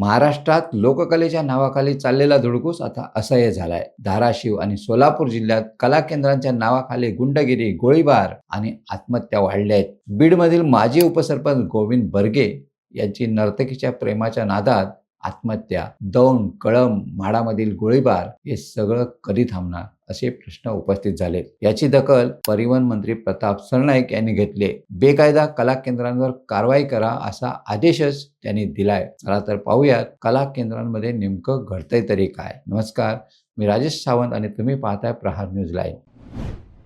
महाराष्ट्रात लोककलेच्या नावाखाली चाललेला धुडकूस आता असह्य झालाय. धाराशिव आणि सोलापूर जिल्ह्यात कला केंद्रांच्या नावाखाली गुंडगिरी गोळीबार आणि आत्महत्या वाढल्या आहेत बीडमधील माजी उपसरपंच गोविंद बर्गे यांची नर्तकीच्या प्रेमाच्या नादात आत्महत्या दौंड कळम माडामधील गोळीबार हे सगळं कधी थांबणार असे प्रश्न उपस्थित झाले. याची दखल परिवहन मंत्री प्रताप सरनाईक यांनी घेतले. बेकायदा कला केंद्रांवर कारवाई करा असा आदेशच त्यांनी दिलाय. चला तर पाहूयात कला केंद्रांमध्ये नेमकं घडतंय तरी काय. नमस्कार मी राजेश सावंत आणि तुम्ही पाहताय प्रहार न्यूज लाईव्ह.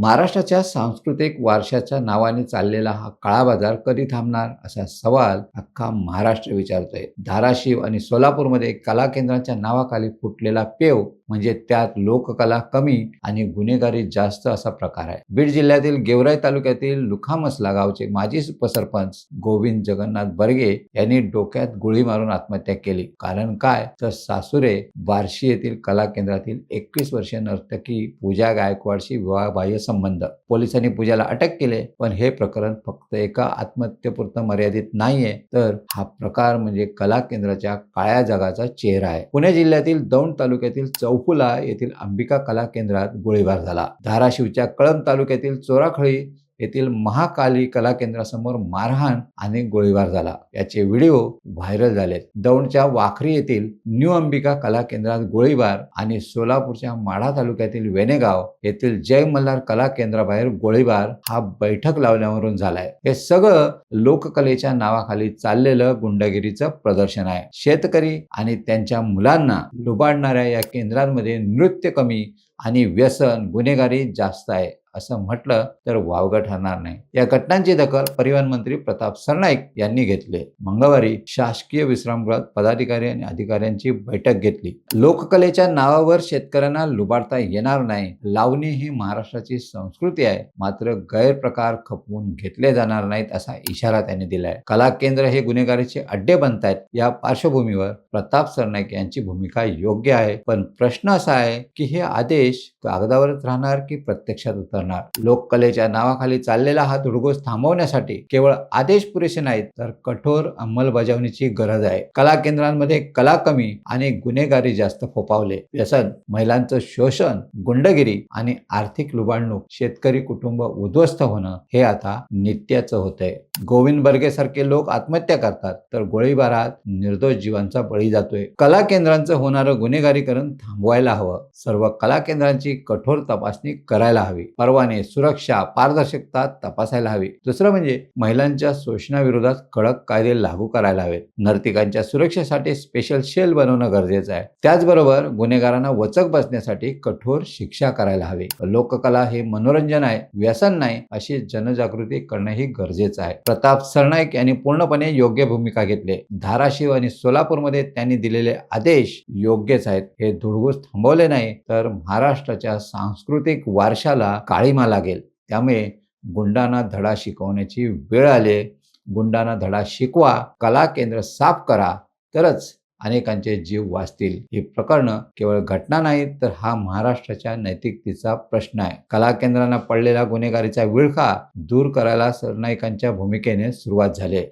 महाराष्ट्राच्या सांस्कृतिक वारशाच्या नावाने चाललेला हा काळा बाजार कधी थांबणार असा सवाल अख्खा महाराष्ट्र विचारतोय. धाराशिव आणि सोलापूरमध्ये कला केंद्राच्या नावाखाली फुटलेला पेव म्हणजे त्यात लोककला कमी आणि गुन्हेगारी जास्त असा प्रकार आहे. बीड जिल्ह्यातील गेवराई तालुक्यातील लुखामसला गावचे माजी उपसरपंच गोविंद जगन्नाथ बर्गे यांनी डोक्यात गोळी मारून आत्महत्या केली. कारण काय? तर सासुरे बार्शी येथील कला केंद्रातील एकवीस वर्षीय नर्तकी पूजा गायकवाडशी विवाहबाह्य संबंध. पोलिसांनी पूजाला अटक केले पण हे प्रकरण फक्त एका आत्महत्येपुरतं मर्यादित नाहीये. तर हा प्रकार म्हणजे कला केंद्राच्या काळ्या जगाचा चेहरा आहे. पुणे जिल्ह्यातील दौंड तालुक्यातील चौ चौकुला येथील अंबिका कला केंद्रात गोळीबार झाला. धाराशिवच्या कळंब तालुक्यातील चोराखळी येथील महाकाली कला केंद्रासमोर मारहाण आणि गोळीबार झाला. याचे व्हिडिओ व्हायरल झालेत दौंडच्या वाखरी येथील न्यू अंबिका कला केंद्रात गोळीबार आणि सोलापूरच्या माढा तालुक्यातील वेनेगाव येथील जय मल्हार कला केंद्राबाहेर गोळीबार हा बैठक लावल्यावरून झालाय. हे सगळं लोककलेच्या नावाखाली चाललेलं गुंडगिरीचं प्रदर्शन आहे. शेतकरी आणि त्यांच्या मुलांना लुबाडणाऱ्या या केंद्रांमध्ये नृत्य कमी आणि व्यसन गुन्हेगारी जास्त आहे. असं म्हटलं तर वावग ठरणार नाही. या घटनांची दखल परिवहन मंत्री प्रताप सरनाईक यांनी घेतली. मंगळवारी शासकीय विश्रामगृहात पदाधिकारी आणि अधिकाऱ्यांची बैठक घेतली. लोककलेच्या नावावर शेतकऱ्यांना लुबाडता येणार नाही. लावणी ही महाराष्ट्राची संस्कृती आहे. मात्र गैरप्रकार खपवून घेतले जाणार नाहीत असा इशारा त्यांनी दिलाय. कला केंद्र हे गुन्हेगारीचे अड्डे बनतायत. या पार्श्वभूमीवर प्रताप सरनाईक यांची भूमिका योग्य आहे. पण प्रश्न असा आहे की हे आदेश कागदावरच राहणार की प्रत्यक्षात उतर करणार. लोककलेच्या नावाखाली चाललेला हा धुडगोस थांबवण्यासाठी केवळ आदेश पुरेसे नाहीत तर कठोर अंमलबजावणीची गरज आहे. कला केंद्रांमध्ये कला कमी आणि गुन्हेगारी जास्त फोपावले व्यसन महिलांचं शोषण गुंडगिरी आणि आर्थिक लुबाडणूक शेतकरी कुटुंब उद्ध्वस्त होणं हे आता नित्याचं होतंय. गोविंद बर्गे सारखे लोक आत्महत्या करतात तर गोळीबारात निर्दोष जीवांचा बळी जातोय. कला केंद्रांचं होणारं गुन्हेगारीकरण थांबवायला हवं. सर्व कला केंद्रांची कठोर तपासणी करायला हवी. परवाने सुरक्षा पारदर्शकता तपासायला हवी. दुसरं म्हणजे महिलांच्या शोषणाविरोधात कडक कायदे लागू करायला हवेत. नर्तिकांच्या सुरक्षेसाठी स्पेशल शेल बनवणं गरजेचं आहे. त्याचबरोबर गुन्हेगारांना वचक बसण्यासाठी कठोर शिक्षा करायला हवी. लोककला हे मनोरंजन आहे व्यसन नाही अशी जनजागृती करणंही गरजेचं आहे. प्रताप सरनाईक यांनी पूर्णपणे योग्य भूमिका घेतली. धाराशिव आणि सोलापूरमध्ये त्यांनी दिलेले आदेश योग्यच आहेत. हे धुडगूस थांबवले नाही तर महाराष्ट्राच्या सांस्कृतिक वारशाला काळीमा लागेल. त्यामुळे गुंडांना धडा शिकवण्याची वेळ आले गुंडांना धडा शिकवा कला केंद्र साफ करा तरच अनेकांचे जीव वाचतील. ही प्रकरणं केवळ घटना नाहीत तर हा महाराष्ट्राच्या नैतिकतेचा प्रश्न आहे. कला केंद्रांना पडलेला गुन्हेगारीचा विळखा दूर करायला सरनाईकांच्या भूमिकेने सुरुवात झाली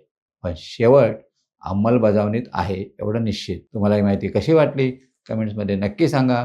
पण शेवट अंमलबजावणीत आहे एवढं निश्चित. तुम्हाला ही माहिती कशी वाटली? कमेंट्समध्ये नक्की सांगा.